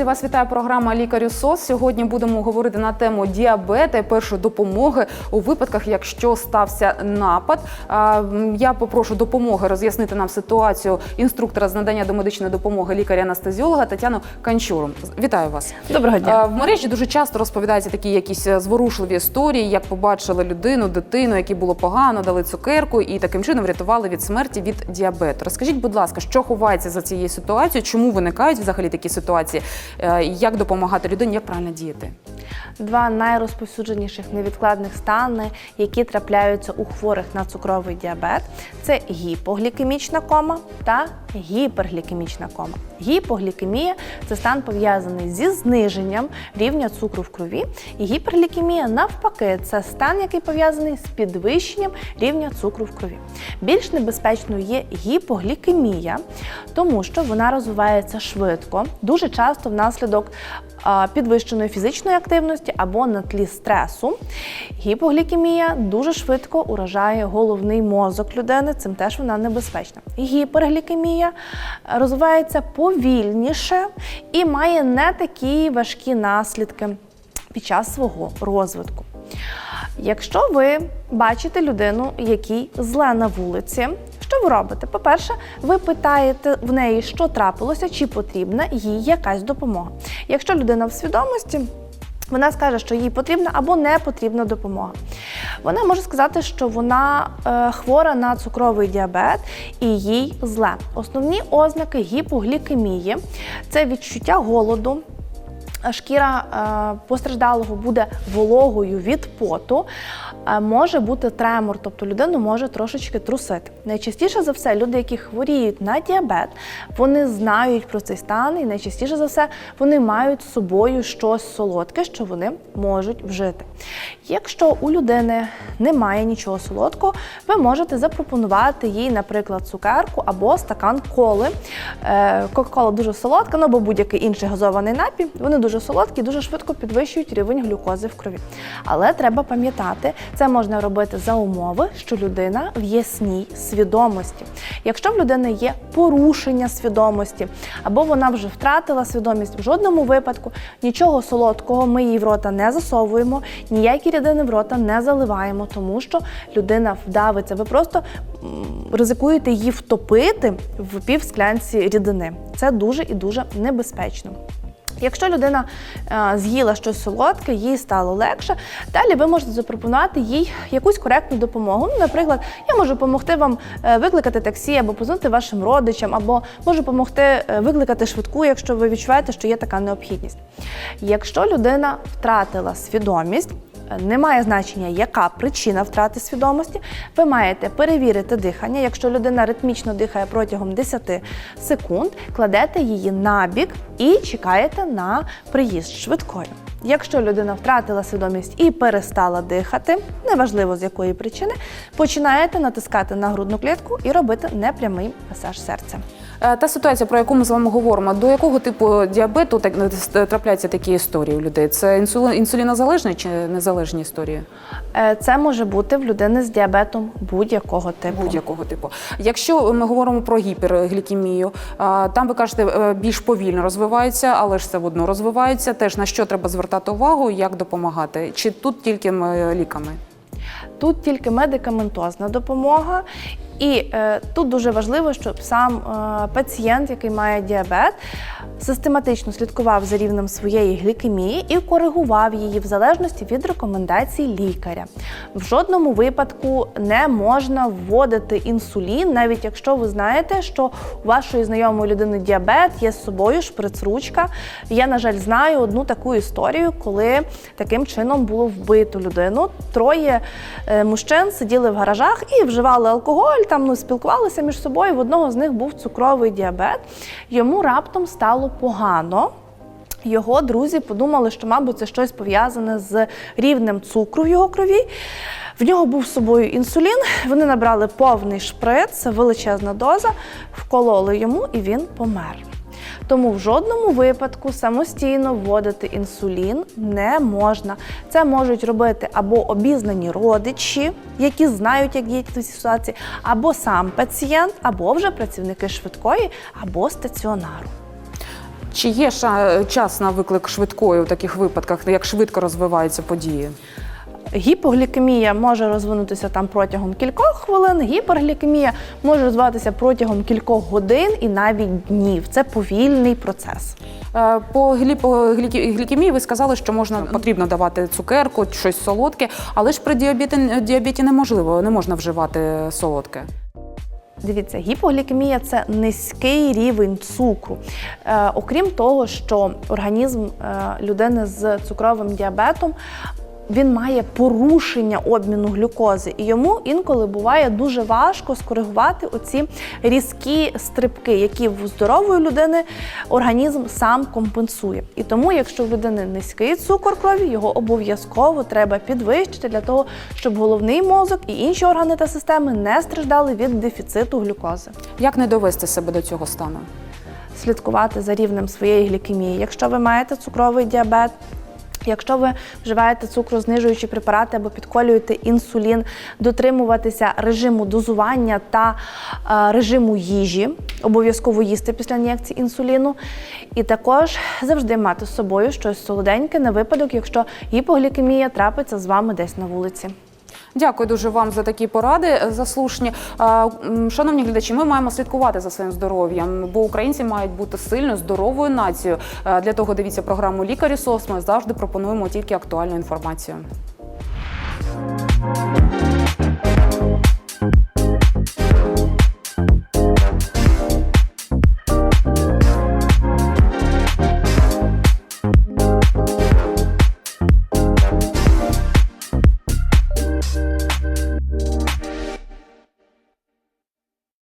Друзі, вас вітає програма Лікарю СОС. Сьогодні будемо говорити на тему діабета і першої допомоги у випадках, якщо стався напад. Я попрошу допомоги роз'яснити нам ситуацію інструктора з надання домедичної допомоги лікаря-анестезіолога Тетяну Канчуру. Вітаю вас. Доброго дня. В мережі дуже часто розповідаються такі якісь е, зворушливі історії, як побачили людину, дитину, якій було погано, дали цукерку і таким чином врятували від смерті від діабету. Розкажіть, будь ласка, що ховається за цією ситуацією? Чому виникають взагалі такі ситуації? Е, Як допомагати людині, як правильно діяти? Два найрозповсюдженіших невідкладних стани, які трапляються у хворих на цукровий діабет, це гіпоглікемічна кома та гіперглікемічна кома. Гіпоглікемія це стан пов'язаний зі зниженням рівня цукру в крові, і гіперглікемія навпаки, це стан, який пов'язаний з підвищенням рівня цукру в крові. Більш небезпечною є гіпоглікемія, тому що вона розвивається швидко, дуже часто внаслідок підвищеної фізичної активності або на тлі стресу. Гіпоглікемія дуже швидко уражає головний мозок людини, цим теж вона небезпечна. Гіперглікемія розвивається повільніше і має не такі важкі наслідки під час свого розвитку. Якщо ви бачите людину, якій зле на вулиці, що ви робите? По-перше, ви питаєте в неї, що трапилося, чи потрібна їй якась допомога. Якщо людина в свідомості, вона скаже, що їй потрібна або не потрібна допомога. Вона може сказати, що вона е, хвора на цукровий діабет і їй зле. Основні ознаки гіпоглікемії це відчуття голоду, шкіра е, постраждалого буде вологою від поту, е, може бути тремор, тобто людину може трошечки трусити. Найчастіше за все, люди, які хворіють на діабет, вони знають про цей стан, і найчастіше за все вони мають з собою щось солодке, що вони можуть вжити. Якщо у людини немає нічого солодкого, ви можете запропонувати їй, наприклад, цукерку або стакан коли. Е, Кока-кола дуже солодка, ну або будь-який інший газований напій. Вони дуже солодкі, дуже швидко підвищують рівень глюкози в крові. Але треба пам'ятати, це можна робити за умови, що людина в ясній свідомості. Якщо в людини є порушення свідомості, або вона вже втратила свідомість, в жодному випадку нічого солодкого ми їй в рота не засовуємо, ніякі рідини в рота не заливаємо, тому що людина вдавиться. Ви просто ризикуєте її втопити в пів склянці рідини. Це дуже і дуже небезпечно. Якщо людина е, з'їла щось солодке, їй стало легше. Далі ви можете запропонувати їй якусь коректну допомогу. Ну, наприклад, я можу допомогти вам е, викликати таксі або позвонити вашим родичам, або можу допомогти е, викликати швидку, якщо ви відчуваєте, що є така необхідність. Якщо людина втратила свідомість, немає значення, яка причина втрати свідомості. Ви маєте перевірити дихання. Якщо людина ритмічно дихає протягом 10 секунд, кладете її на бік і чекаєте на приїзд швидкої. Якщо людина втратила свідомість і перестала дихати, неважливо з якої причини, починаєте натискати на грудну клітку і робити непрямий масаж серця. Е, Та ситуація, про яку ми з вами говоримо, до якого типу діабету так е, трапляються такі історії у людей? Це інсулі- інсулінозалежні чи незалежні історії? Е, Це може бути в людини з діабетом будь-якого типу. Будь-якого типу. Якщо ми говоримо про гіперглікемію, там ви кажете, більш повільно розвивається, але ж це водно розвивається. Теж на що треба звертати увагу, як допомагати? Чи тут тільки м, ліками? Тут тільки медикаментозна допомога. І е, тут дуже важливо, щоб сам е, пацієнт, який має діабет, систематично слідкував за рівнем своєї глікемії і коригував її в залежності від рекомендацій лікаря. В жодному випадку не можна вводити інсулін, навіть якщо ви знаєте, що у вашої знайомої людини діабет є з собою шприц-ручка. Я, на жаль, знаю одну таку історію, коли таким чином було вбито людину. Троє мужчин сиділи в гаражах і вживали алкоголь, там ну, спілкувалися між собою. В одного з них був цукровий діабет. Йому раптом стало погано. Його друзі подумали, що, мабуть, це щось пов'язане з рівнем цукру в його крові. В нього був з собою інсулін. Вони набрали повний шприц, величезна доза, вкололи йому і він помер. Тому в жодному випадку самостійно вводити інсулін не можна. Це можуть робити або обізнані родичі, які знають, як діяти в цій ситуації, або сам пацієнт, або вже працівники швидкої, або стаціонару. Чи є час на виклик швидкої у таких випадках, як швидко розвиваються події? Гіпоглікемія може розвинутися там протягом кількох хвилин, гіперглікемія може розвиватися протягом кількох годин і навіть днів. Це повільний процес. Е, По глікемії ви сказали, що можна потрібно давати цукерку, щось солодке, але ж при діабеті, діабеті неможливо, не можна вживати солодке. Дивіться, гіпоглікемія це низький рівень цукру. Е, окрім того, що організм е, людини з цукровим діабетом. Він має порушення обміну глюкози, і йому інколи буває дуже важко скоригувати оці різкі стрибки, які в здорової людини організм сам компенсує. І тому, якщо в людини низький цукор крові, його обов'язково треба підвищити для того, щоб головний мозок і інші органи та системи не страждали від дефіциту глюкози. Як не довести себе до цього стану? слідкувати за рівнем своєї глікемії. Якщо ви маєте цукровий діабет, Якщо ви вживаєте цукрознижуючі препарати або підколюєте інсулін, дотримуватися режиму дозування та е, режиму їжі, обов'язково їсти після ін'єкції інсуліну, і також завжди мати з собою щось солоденьке на випадок, якщо гіпоглікемія трапиться з вами десь на вулиці. Дякую дуже вам за такі поради е, заслушні. Шановні глядачі, ми маємо слідкувати за своїм здоров'ям, бо українці мають бути сильною, здоровою нацією. Для того дивіться програму Лікарі СОС. Ми завжди пропонуємо тільки актуальну інформацію.